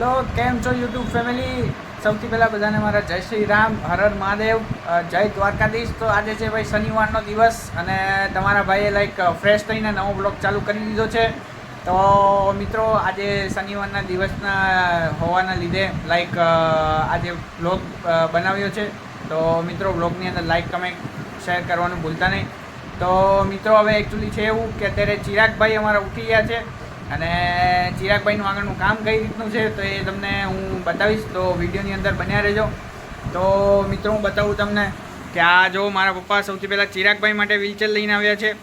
Hello, કેમ છો YouTube family? સૌથી પહેલાં બધાને મારા જય શ્રી રામ, હર હર મહાદેવ જય દ્વારકાધીશ. તો આજે છે ભાઈ શનિવારનો દિવસ અને તમારા ભાઈએ લાઈક ફ્રેશ થઈને નવો બ્લોગ ચાલુ કરી દીધો છે. તો મિત્રો, આજે શનિવારના દિવસના હોવાના લીધે લાઈક આજે બ્લોગ બનાવ્યો છે. તો મિત્રો, બ્લોગની અંદર લાઈક, કમેન્ટ, શેર કરવાનું ભૂલતા નહીં. તો મિત્રો, હવે એકચ્યુઅલી છે એવું કે અત્યારે ચિરાગભાઈ અમારા ઉઠી ગયા છે. અને ચિરાગભાઈનું આગળનું કામ કઈ રીતનું છે તો એ તમને હું બતાવીશ. તો વિડીયોની અંદર બન્યા રહેજો. તો મિત્રો, હું બતાવું તમને કે આ જો મારા પપ્પા સૌથી પહેલાં ચિરાગભાઈ માટે વ્હીલચેર લઈને આવ્યા છે.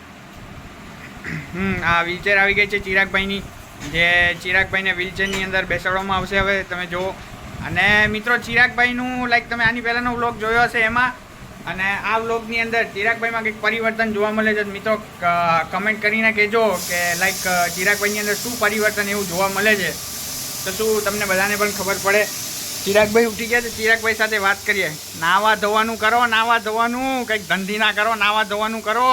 હમ, આ વ્હીલચેર આવી ગઈ છે ચિરાગભાઈની. જે ચિરાગભાઈને વ્હીલચેરની અંદર બેસાડવામાં આવશે હવે, તમે જુઓ. અને મિત્રો, ચિરાગભાઈનું લાઈક તમે આની પહેલાંનો વ્લોગ જોયો હશે એમાં અને આ વ્લોગની અંદર ચિરાગભાઈમાં કંઈક પરિવર્તન જોવા મળે છે મિત્રો કમેન્ટ કરીને કહેજો કે લાઈક ચિરાગભાઈની અંદર શું પરિવર્તન એવું જોવા મળે છે. તો શું તમને બધાને પણ ખબર પડે. ચિરાગભાઈ ઉઠી ગયા છે. ચિરાગભાઈ સાથે વાત કરીએ. નાવા ધોવાનું કરો, નાવા ધોવાનું. કંઈક ધંધી ના કરો, નાવા ધોવાનું કરો.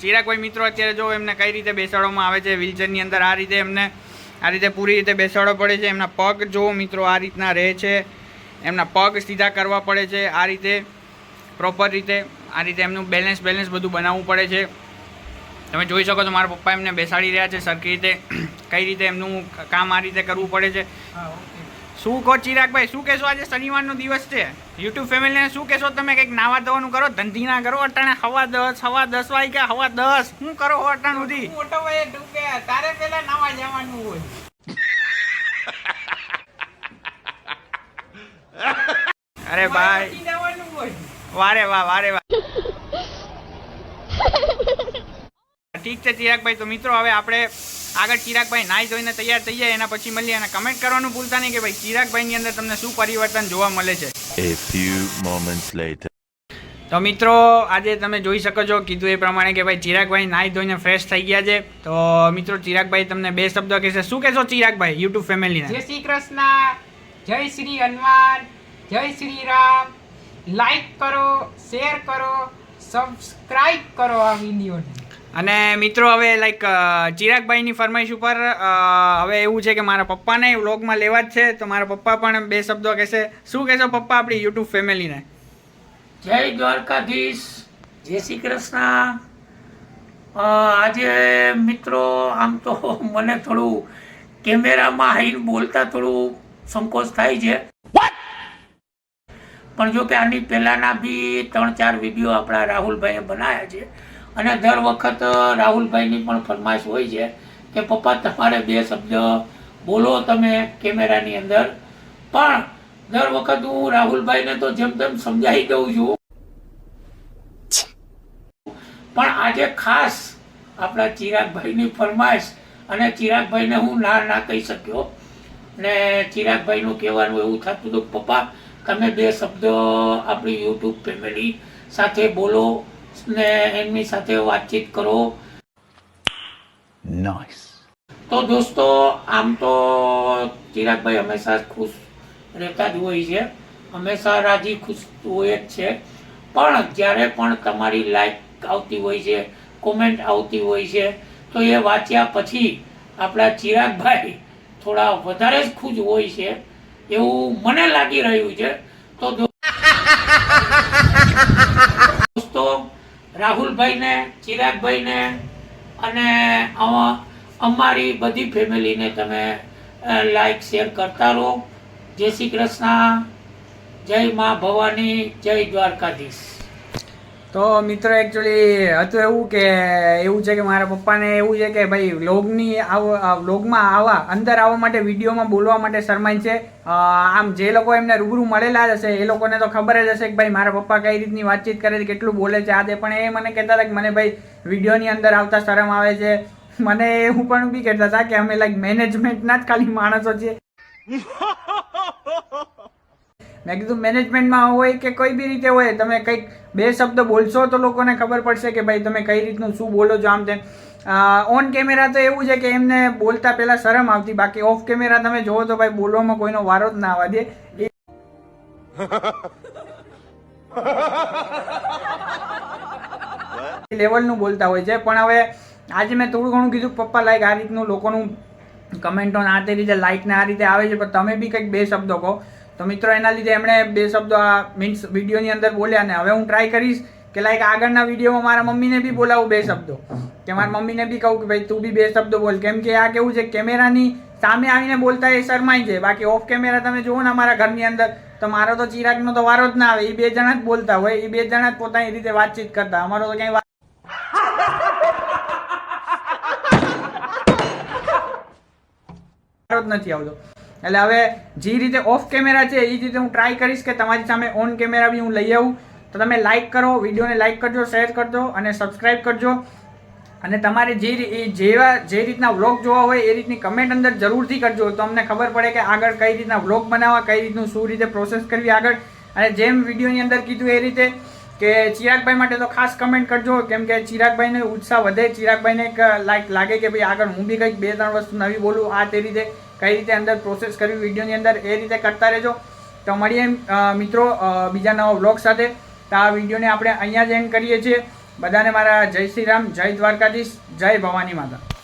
ચિરાગભાઈ મિત્રો અત્યારે જો એમને કઈ રીતે બેસાડવામાં આવે છે વ્હીલચેરની અંદર આ રીતે એમને, આ રીતે પૂરી રીતે બેસાડવો પડે છે. એમના પગ જો મિત્રો આ રીતના રહે છે. એમના પગ સીધા કરવા પડે છે આ રીતે. પ્રોપર રીતે આ રીતે એમનું બેલેન્સ બેલેન્સ બધું બનાવવું પડે છે. તમે જોઈ શકો છો મારા પપ્પા એમને બેસાડી રહ્યા છે સરખી રીતે કઈ રીતે એમનું કામ આ રીતે કરવું પડે છે. શું કહો ચિરાગભાઈ શું કહેશો આજે શનિવારનો દિવસ છે? યુટ્યુબ ફેમિલીને શું કહેશો? તમે કંઈક નાવા ધોવાનું કરો ધંધી ના કરો અટાણે હવા દસ હવા દસ વાગ્યા હવા દસ. શું કરો અટાણ સુધી? મોટો ભાઈ ડૂબે તારે પેલા નાવા જવાનું હોય. અરે ભાઈ. વારે વાહ વારે વાહ. ઠીક છે ચિરાગભાઈ તો મિત્રો હવે આપણે આગળ ચિરાગભાઈ નાઈ જોઈને તૈયાર થઈ જાય એના પછી મળીએ અને કમેન્ટ કરવાનું ભૂલતા નહીં કે ભાઈ ચિરાગભાઈની અંદર તમને શું પરિવર્તન જોવા મળે છે. A few moments later. તો મિત્રો આજે તમે જોઈ શકો છો કીધું એ પ્રમાણે કે ભાઈ ચિરાગભાઈ નાઈ ધોઈને ફ્રેશ થઈ ગયા છે. તો મિત્રો ચિરાગભાઈ તમને બે શબ્દો કહેશે. શું કહેશો ચિરાગભાઈ યુટ્યુબ ફેમિલીને જય શ્રી કૃષ્ણ જય શ્રી હનુમાન જય શ્રી રામ. લાઈક કરો શેર કરો સબસ્ક્રાઇબ કરો આ વિડીયોને. અને મિત્રો હવે લાઈક ચિરાગભાઈની ફરમાઈશ ઉપર હવે એવું છે કે મારા પપ્પાને વ્લોગમાં લેવા જ છે તો મારા પપ્પા પણ બે શબ્દો કહેશે. શું કહેશો પપ્પા આપણી યુટ્યુબ ફેમિલીને? જય દ્વારકાધીશ. જય શ્રી કૃષ્ણ. આજે મિત્રો આમ તો મને થોડું કેમેરામાં આવીને બોલતા થોડું સંકોચ થાય છે. પણ જો કે આની પહેલાના બી ત્રણ ચાર વીડિયો આપણા રાહુલભાઈએ બનાવ્યા છે. અને દર વખત રાહુલભાઈની પણ ફરમાઈશ હોય છે કે, પપ્પા, તમારે બે શબ્દ બોલો તમે કેમેરાની અંદર. પણ દર વખત હું રાહુલભાઈને તો જેમ તેમ સમજાવી દઉં છું. પણ આજે ખાસ આપણા ચિરાગભાઈની ફરમાઈશ અને ચિરાગભાઈને હું ના ના કહી શક્યો. ને ચિરાગભાઈનું કહેવાનું એવું થતું હતું પપ્પા તમે બે શબ્દો આપણી યુટ્યુબ ફેમિલી સાથે બોલો ને એમની સાથે વાતચીત કરો. નાઇસ તો દોસ્તો આમ તો ચિરાગભાઈ હંમેશા ખુશ રહેતા જ હોય છે. હંમેશા રાજી ખુશ હોય જ છે. પણ જ્યારે પણ તમારી લાઈક આવતી હોય છે કોમેન્ટ આવતી હોય છે તો એ વાંચ્યા પછી આપણા ચિરાગભાઈ થોડા વધારે જ ખુશ હોય છે. એવું મને લાગી રહ્યું છે, તો દોસ્તો, રાહુલભાઈને, ચિરાગભાઈને અને અમારી બધી ફેમિલીને તમે લાઈક શેર કરતા રહો. જય શ્રી કૃષ્ણ. જય મા ભવાની, જય દ્વારકાધીશ. તો મિત્રો એકચ્યુઅલી હતું એવું કે, એવું છે કે મારા પપ્પાને એવું છે કે ભાઈ, વ્લોગની વ્લોગમાં આવવા અંદર આવવા માટે વિડીયોમાં બોલવા માટે શરમાય છે. આમ જે લોકો એમને રૂબરૂ મળેલા જ હશે, એ લોકોને તો ખબર જ હશે કે ભાઈ, મારા પપ્પા કઈ રીતની વાતચીત કરે છે, કેટલું બોલે છે, આ તે, પણ એ મને કહેતા હતા કે મને ભાઈ, વિડીયોની અંદર આવતા શરમ આવે છે. મને એવું પણ બી કહેતા હતા કે અમે લાઈક મેનેજમેન્ટના જ ખાલી માણસો છીએ. મેં કીધું મેનેજમેન્ટમાં હોય કે કોઈ બી રીતે હોય, તમે કંઈક બે શબ્દ બોલશો તો લોકોને ખબર પડશે કે ભાઈ તમે કઈ રીતનું શું બોલો છો આમ તેમ. ઓન કેમેરા તો એવું છે કે એમને બોલતા પહેલાં શરમ આવતી, બાકી ઓફ કેમેરા તમે જોવો તો ભાઈ બોલવામાં કોઈનો વારો જ ના આવવા દે. એ લેવલનું બોલતા હોય છે. પણ હવે આજે મેં થોડું ઘણું કીધું પપ્પા લાઈક આ રીતનું લોકોનું કમેન્ટો આ તે રીતે લાઇક ને આ રીતે આવે છે, પણ તમે બી કંઈક બે શબ્દો કહો. તો મિત્રો, એના લીધે એમણે બે શબ્દો આ મીન્સ વિડીયોની અંદર બોલ્યા ને હવે હું ટ્રાય કરીશ કે લાઈક આગળના વિડીયોમાં મારા મમ્મીને બી બોલાવું બે શબ્દો. કે મારા મમ્મીને બી કહું કે ભાઈ તું બી બે શબ્દો બોલ. કેમ કે આ કેવું છે, કેમેરાની સામે આવીને બોલતા એ શરમાઈ છે. બાકી ઓફ કેમેરા તમે જુઓ ને અમારા ઘરની અંદર, તો મારો તો ચિરાગનો તો વારો જ ના આવે. એ બે જણા જ બોલતા હોય. એ બે જણા જ પોતાની રીતે વાતચીત કરતા. અમારો તો વાત વારો જ નથી આવતો. એટલે હવે જે રીતે ઓફ કેમેરા છે, એ રીતે હું ટ્રાય કરીશ કે તમારી સામે ઓન કેમેરા બી હું લઈ આવું. તો તમે લાઇક કરો, વિડીયોને લાઇક કરજો શેર કરજો અને સબસ્ક્રાઈબ કરજો. અને તમારે જે જેવા, જે રીતના વ્લોગ જોવા હોય, એ રીતની કમેન્ટ અંદર જરૂરથી કરજો. તો અમને ખબર પડે કે આગળ કઈ રીતના વ્લોગ બનાવવા, કઈ રીતનું શું રીતે પ્રોસેસ કરવી આગળ. અને જેમ વિડીયોની અંદર કીધું એ રીતે કે ચિરાગભાઈ માટે તો ખાસ કમેન્ટ કરજો. કેમ કે ચિરાગભાઈને ઉત્સાહ વધે. ચિરાગભાઈને એક લાઈક લાગે કે ભાઈ આગળ હું બી કંઈક બે ત્રણ વસ્તુ નવી બોલું. આ તે રીતે કઈ રીતે અંદર પ્રોસેસ કરવી વિડીયોની અંદર એ રીતે કરતા રહેજો. તો મળીએ મિત્રો બીજા નવા વ્લોગ સાથે. તો આ વિડીયોને આપણે અહીંયા જ એન્ડ કરીએ છીએ. બધાને મારા જય શ્રી રામ, જય દ્વારકાધીશ, જય ભવાની માતા.